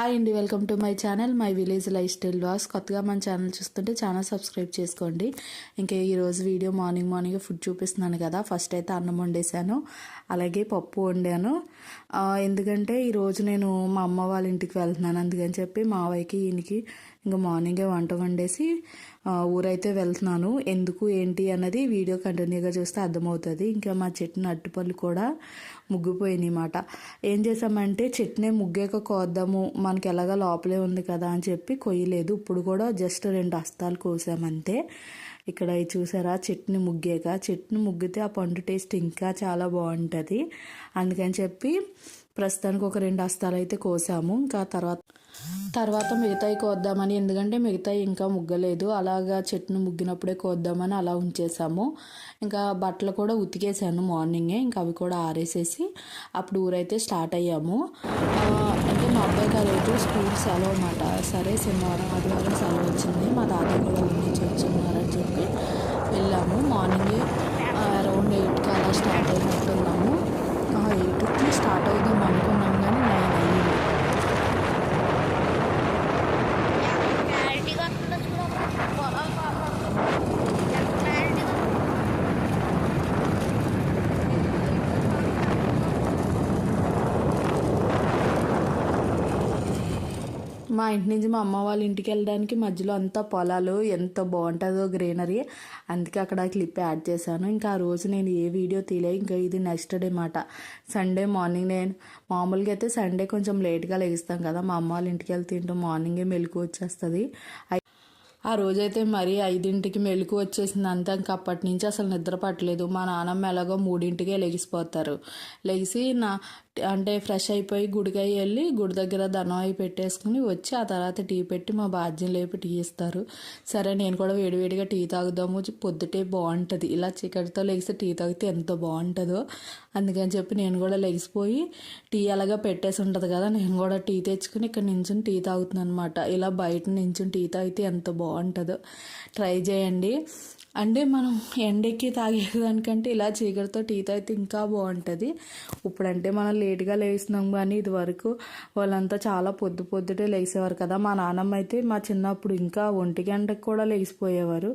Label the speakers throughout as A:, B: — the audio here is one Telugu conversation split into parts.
A: హాయ్ అండి welcome to my channel my village lifestyle was కొత్తగా మన ఛానల్ చూస్తుంటే ఛానల్ సబ్స్క్రైబ్ చేసుకోండి. ఇంకా ఈరోజు వీడియో మార్నింగ్ మార్నింగ్ ఫుడ్ చూపిస్తున్నాను కదా. ఫస్ట్ అయితే అన్నం వండేసాను అలాగే పప్పు వండాను. ఎందుకంటే ఈరోజు నేను మా అమ్మ వాళ్ళ ఇంటికి వెళ్తున్నాను. అందుకని చెప్పి మావయ్యకి ఈయనకి ఇంకా మార్నింగే వంట వండేసి ఊరైతే వెళ్తున్నాను. ఎందుకు ఏంటి అన్నది వీడియో కంటిన్యూగా చూస్తే అర్థమవుతుంది. ఇంకా మా చెట్టుని అట్టుపళ్ళు కూడా ముగ్గిపోయినాయి అన్నమాట ఏం చేసామంటే చెట్టునే ముగ్గాక కోద్దాము. మనకి ఎలాగ లోపలే ఉంది కదా అని చెప్పి కొయ్యలేదు. ఇప్పుడు కూడా జస్ట్ రెండు హస్తాలు కోసామంతే. ఇక్కడ చూసారా చెట్టుని ముగ్గాక. చెట్టుని ముగ్గితే ఆ పండు టేస్ట్ ఇంకా చాలా బాగుంటుంది. అందుకని చెప్పి ప్రస్తుతానికి ఒక రెండు హస్తాలు అయితే కోసాము. ఇంకా తర్వాత తర్వాత మిగతాయి కోద్దామని ఎందుకంటే మిగతాయి ఇంకా ముగ్గలేదు. అలాగా చెట్టును ముగ్గినప్పుడే కోద్దామని అలా ఉంచేసాము. ఇంకా బట్టలు కూడా ఉతికేసాను మార్నింగే. ఇంకా అవి కూడా ఆరేసేసి అప్పుడు ఊరైతే స్టార్ట్ అయ్యాము. అంటే మా అబ్బాయికి ఆ రోజు స్కూల్ సెలవు అనమాట సరే శనివారం ఆదివారం సెలవు వచ్చింది. మా తాతయ్య కూడా ఊరి నుంచి ఉన్నారని చెప్పి వెళ్ళాము. మార్నింగే అరౌండ్ ఎయిట్కి అలా స్టార్ట్ అయినట్టున్నాము ఎయిట్కి స్టార్ట్ అవుదాం అనుకున్నాం కానీ నైన్ అయ్యింది
B: క్లారిటీగా వస్తుందో చూడమ్మా పొలాలు కావాలి ఎంత క్లారిటీగా
A: మా ఇంటి నుంచి మా అమ్మ వాళ్ళ ఇంటికి వెళ్ళడానికి మధ్యలో అంతా పొలాలు ఎంత బాగుంటుందో గ్రీనరీ. అందుకే అక్కడ క్లిప్ యాడ్ చేశాను. ఇంకా ఆ రోజు నేను ఏ వీడియో తీలే ఇంకా ఇది నెక్స్ట్ డే మాట. సండే మార్నింగ్ నేను మామూలుగా అయితే సండే కొంచెం లేట్గా లెగిస్తాం కదా మా అమ్మ వాళ్ళ ఇంటికి వెళ్తే తింటూ మార్నింగే మెలకు వచ్చేస్తుంది. ఆ రోజైతే మరీ ఐదింటికి మెలకు వచ్చేసింది అంతా ఇంకా అప్పటి నుంచి అసలు నిద్ర పట్టలేదు. మా నాన్నమ్మ ఎలాగో మూడింటికే లెగిసిపోతారు లెగిసి నా అంటే ఫ్రెష్ అయిపోయి గుడికి వెళ్ళి గుడి దగ్గర ధనం అయి పెట్టేసుకుని వచ్చి ఆ తర్వాత టీ పెట్టి మా బాధ్యం లేపి టీ ఇస్తారు. సరే నేను కూడా వేడివేడిగా టీ తాగుదాము. పొద్దుటే బాగుంటుంది. ఇలా చీకటితో లెగిసి టీ తాగితే ఎంత బాగుంటుందో. అందుకని చెప్పి నేను కూడా లెగిసిపోయి టీ అలాగా పెట్టేసి ఉంటుంది కదా నేను కూడా టీ తెచ్చుకుని ఇక్కడ నించుని టీ తాగుతున్నాను అనమాట ఇలా బయట నించుని టీ తాగితే ఎంత బాగుంటుందో. ట్రై చేయండి. అంటే మనం ఎండెక్కి తాగేదానికంటే ఇలా చీకటితో టీ తాగితే ఇంకా బాగుంటుంది. ఇప్పుడంటే మనం లేట్గా లేస్తున్నాం కానీ ఇది వరకు వాళ్ళంతా చాలా పొద్దు పొద్దుటే లేచేవారు కదా. మా నాన్నమ్మ అయితే మా చిన్నప్పుడు ఇంకా ఒంటి గంటకు కూడా లేచిపోయేవారు.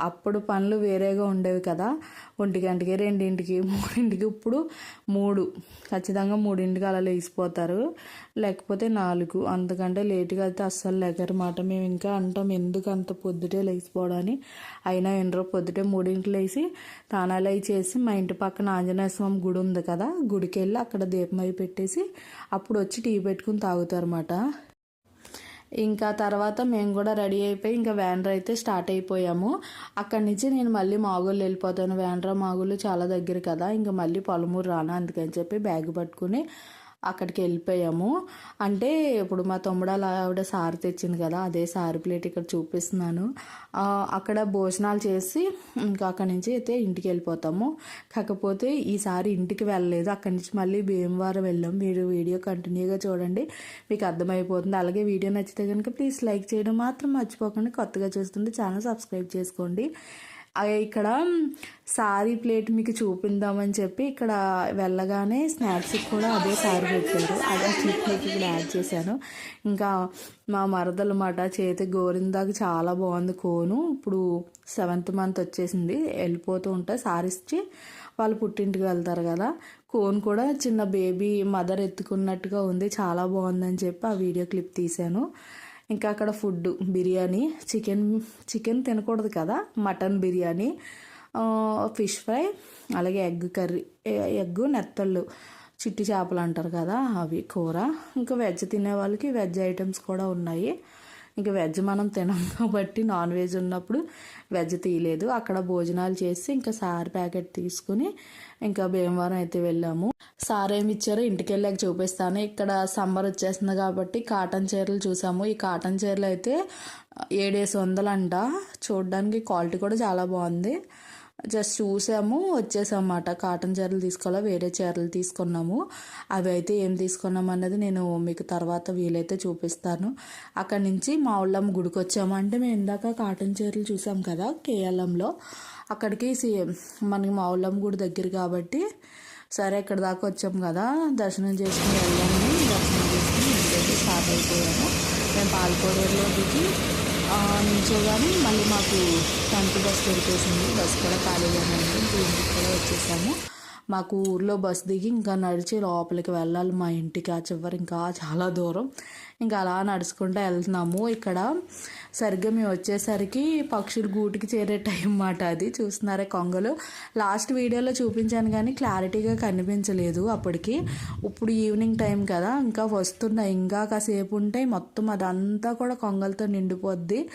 A: అప్పుడు పనులు వేరేగా ఉండేవి కదా. ఒంటి గంటకి రెండింటికి మూడింటికి. ఇప్పుడు మూడు. ఖచ్చితంగా మూడింటికి అలా లేచిపోతారు. లేకపోతే నాలుగు. అంతకంటే లేటుగా అయితే అస్సలు లేకరమాట మేము ఇంకా అంటాం ఎందుకు అంత పొద్దుటే లేచిపోవడని? అయినా ఎండ్రో పొద్దుటే మూడింటికి లేచి తానాలు అయి చేసి మా ఇంటి పక్కన ఆంజనేయ స్వామి గుడి ఉంది కదా. గుడికి వెళ్ళి అక్కడ దీపం పెట్టేసి అప్పుడు వచ్చి టీ పెట్టుకుని తాగుతారన్నమాట ఇంకా తర్వాత మేము కూడా రెడీ అయిపోయి ఇంకా వ్యాన్రా అయితే స్టార్ట్ అయిపోయాము. అక్కడి నుంచి నేను మళ్ళీ మాగులు వెళ్ళిపోతాను. వ్యాన్రా మాగులు చాలా దగ్గర కదా ఇంకా మళ్ళీ పొలమూరు రానా అందుకని చెప్పి బ్యాగ్ పట్టుకుని అక్కడికి వెళ్ళిపోయాము. అంటే ఇప్పుడు మా తమ్ముడాల ఆవిడ సారి తెచ్చింది కదా అదే సారి ప్లేట్ ఇక్కడ చూపిస్తున్నాను. అక్కడ భోజనాలు చేసి ఇంకా అక్కడి నుంచి అయితే ఇంటికి వెళ్ళిపోతాము. కాకపోతే ఈసారి ఇంటికి వెళ్ళలేదు. అక్కడి నుంచి మళ్ళీ భీమవరం వెళ్ళాం. మీరు వీడియో కంటిన్యూగా చూడండి మీకు అర్థమైపోతుంది. అలాగే వీడియో నచ్చితే కనుక ప్లీజ్ లైక్ చేయడం మాత్రం మర్చిపోకండి. కొత్తగా చూస్తుంటే ఛానల్ సబ్స్క్రైబ్ చేసుకోండి. ఇక్కడ సారీ ప్లేట్ మీకు చూపిందామని చెప్పి ఇక్కడ వెళ్ళగానే స్నాక్స్ కూడా అదే సారీ పెట్టారు. అదే క్లిప్ ఇక్కడ యాడ్ చేశాను. ఇంకా మా మరదలు మాట చేతి గోరిందాకి చాలా బాగుంది కోను. ఇప్పుడు సెవెంత్ మంత్ వచ్చేసింది. వెళ్ళిపోతూ ఉంటే సారీ ఇచ్చి వాళ్ళు పుట్టింటికి వెళ్తారు కదా. కోన్ కూడా చిన్న బేబీ మదర్ ఎత్తుకున్నట్టుగా ఉంది. చాలా బాగుందని చెప్పి ఆ వీడియో క్లిప్ తీశాను. ఇంకా అక్కడ ఫుడ్ బిర్యానీ చికెన్ చికెన్ తినకూడదు కదా మటన్ బిర్యానీ ఫిష్ ఫ్రై అలాగే ఎగ్ కర్రీ ఎగ్ నెత్తళ్ళు చిట్టి చేపలు అంటారు కదా అవి కూర. ఇంకా వెజ్ తినే వాళ్ళకి వెజ్ ఐటమ్స్ కూడా ఉన్నాయి. ఇంకా వెజ్ మనం తినం కాబట్టి నాన్ వెజ్ ఉన్నప్పుడు వెజ్ తీయలేదు. అక్కడ భోజనాలు చేసి ఇంకా సార్ ప్యాకెట్ తీసుకుని ఇంకా భీమవరం అయితే వెళ్ళాము. సార్ ఏమి ఇచ్చారో ఇంటికి వెళ్ళాక చూపిస్తాను. ఇక్కడ సమ్మర్ వచ్చేస్తుంది కాబట్టి కాటన్ చీరలు చూసాము. ఈ కాటన్ చీరలు అయితే ఏడేసి వందలంట. చూడడానికి క్వాలిటీ కూడా చాలా బాగుంది. జస్ట్ చూసాము వచ్చేసామాట కాటన్ చీరలు తీసుకోవాలా వేరే చీరలు తీసుకున్నాము. అవి అయితే ఏం తీసుకున్నాం అన్నది నేను మీకు తర్వాత వీలైతే చూపిస్తాను. అక్కడి నుంచి మా ఊళ్ళమ్మ గుడికి వచ్చాము. అంటే మేము ఇందాక కాటన్ చీరలు చూసాం కదా కేఎల్ఎంలో. అక్కడికి సి- మనకి మా ఊళ్ళమ్మ గుడి దగ్గర కాబట్టి సరే ఇక్కడ దాకా వచ్చాం కదా. దర్శనం చేసుకుని వెళ్ళాము. దర్శనం చేసుకుని ఇంటికి స్టార్ట్ అయిపోయాము. మేము పాలకోడేరులో దిగి ఆ, మళ్ళీ మాకు టెన్త్ బస్ దొరికేసింది. బస్ కూడా ఖాళీగానే ఉంది. ఇంటికి కూడా వచ్చేసాము. మాకు ఊర్లో బస్ దిగి ఇంకా నడిచి లోపలికి వెళ్ళాలి మా ఇంటికి. ఆ చివరి ఇంకా చాలా దూరం. ఇంకా అలా నడుచుకుంటూ వెళ్తున్నాము. ఇక్కడ సరిగ్గా మేము వచ్చేసరికి పక్షులు గూటికి చేరే టైం మాట అది. చూస్తున్నారే కొంగలు? లాస్ట్ వీడియోలో చూపించాను కానీ క్లారిటీగా కనిపించలేదు అప్పటికి. ఇప్పుడు ఈవినింగ్ టైం కదా. ఇంకా వస్తున్నాయి. ఇంకా కాసేపు ఉంటాయి. మొత్తం అదంతా కూడా కొంగలతో నిండిపోద్ది.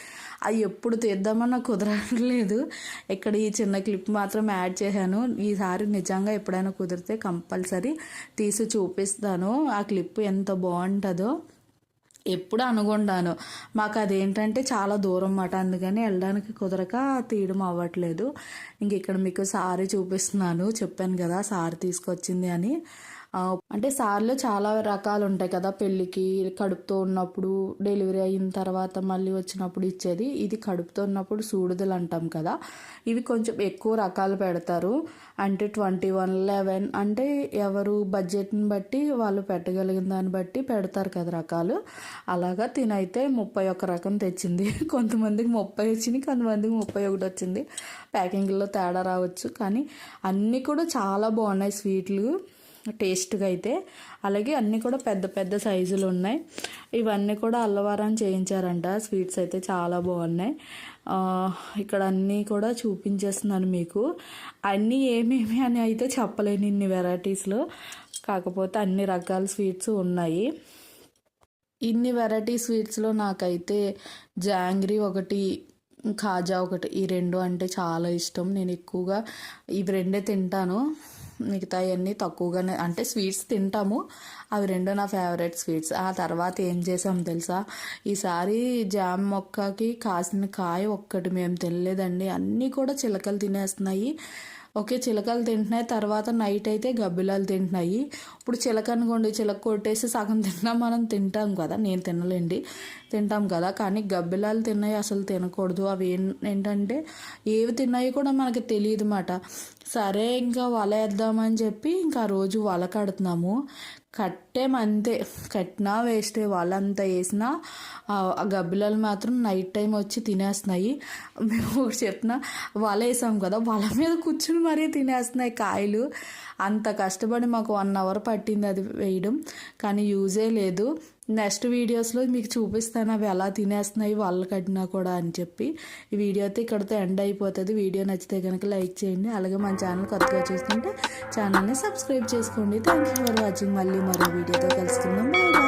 A: అవి ఎప్పుడు తీద్దామన్నా కుదరట్లేదు. ఇక్కడ ఈ చిన్న క్లిప్ మాత్రం యాడ్ చేశాను. ఈసారి నిజంగా ఎప్పుడైనా కుదిరితే కంపల్సరీ తీసి చూపిస్తాను. ఆ క్లిప్ ఎంత బాగుంటుందో ఎప్పుడు అనుకుంటాను. మాకు అదేంటంటే చాలా దూరం మాట అందుకని వెళ్ళడానికి కుదరక తీయడం అవ్వట్లేదు. ఇంక ఇక్కడ మీకు సారీ చూపిస్తున్నాను. చెప్పాను కదా సారీ తీసుకొచ్చింది అని. అంటే సార్లు చాలా రకాలు ఉంటాయి కదా పెళ్ళికి కడుపుతో ఉన్నప్పుడు డెలివరీ అయిన తర్వాత మళ్ళీ వచ్చినప్పుడు ఇచ్చేది. ఇది కడుపుతో ఉన్నప్పుడు సూడుదలు అంటాం కదా. ఇవి కొంచెం ఎక్కువ రకాలు పెడతారు. అంటే ట్వంటీ వన్ లెవెన్ అంటే ఎవరు బడ్జెట్ని బట్టి వాళ్ళు పెట్టగలిగిన దాన్ని బట్టి పెడతారు కదా రకాలు. అలాగా తినైతే ముప్పై ఒక్క రకం తెచ్చింది. కొంతమందికి ముప్పై వచ్చింది కొంతమందికి ముప్పై ఒకటి వచ్చింది. ప్యాకింగ్లో తేడా రావచ్చు. కానీ అన్నీ కూడా చాలా బాగున్నాయి స్వీట్లు. టేస్ట్గా అయితే. అలాగే అన్నీ కూడా పెద్ద పెద్ద సైజులు ఉన్నాయి. ఇవన్నీ కూడా అల్లవారం చేయించారంట. స్వీట్స్ అయితే చాలా బాగున్నాయి. ఇక్కడ అన్నీ కూడా చూపించేస్తున్నాను మీకు. అన్నీ ఏమేమి అని అయితే చెప్పలేను ఇన్ని వెరైటీస్లో. కాకపోతే అన్ని రకాల స్వీట్స్ ఉన్నాయి. ఇన్ని వెరైటీ స్వీట్స్లో నాకైతే జాంగ్రీ ఒకటి కాజా ఒకటి ఈ రెండు అంటే చాలా ఇష్టం. నేను ఎక్కువగా ఇవి రెండే తింటాను. మిగతా అన్నీ తక్కువగానే అంటే స్వీట్స్ తింటాము. అవి రెండు నా ఫేవరెట్ స్వీట్స్. ఆ తర్వాత ఏం చేసాం తెలుసా? ఈసారి జామ్ మొక్కకి కాసిన కాయ ఒక్కటి మేము తినలేదండి. అన్నీ కూడా చిలకలు తినేస్తున్నాయి. ఓకే చిలకలు తింటున్నాయి. తర్వాత నైట్ అయితే గబ్బిలాలు తింటున్నాయి. ఇప్పుడు చిలక అనుకోండి చిలక కొట్టేసి సగం తిన్నా మనం తింటాం కదా. నేను తినలేండి. తింటాం కదా. కానీ గబ్బిలాలు తిన్నాయి అసలు తినకూడదు. అవి ఏం ఏంటంటే ఏవి తిన్నాయి కూడా మనకి తెలియదు మాట. సరే ఇంకా వల వేద్దామని చెప్పి ఇంకా ఆ రోజు వల కడుతున్నాము. కట్ టైం అంతే. కట్టినా వేస్టే వాళ్ళంతా వేసినా ఆ గబ్బిలాలు మాత్రం నైట్ టైం వచ్చి తినేస్తున్నాయి. మేము ఒకటి చెప్పిన వల వేసాం కదా వల మీద కూర్చుని మరీ తినేస్తున్నాయి కాయలు. అంత కష్టపడి మాకు వన్ అవర్ పట్టింది అది వేయడం. కానీ యూజే లేదు. నెక్స్ట్ వీడియోస్లో మీకు చూపిస్తాను అవి ఎలా తినేస్తున్నాయి వాళ్ళు కట్టినా కూడా అని చెప్పి. ఈ వీడియో అయితే ఇక్కడితో ఎండ్ అయిపోతుంది. వీడియో నచ్చితే కనుక లైక్ చేయండి. అలాగే మన ఛానల్ కొత్తగా చూస్తుంటే ఛానల్ని సబ్స్క్రైబ్ చేసుకోండి. Thank you for watching. మళ్ళీ మరో వీడియోతో కలుసుకుందాం.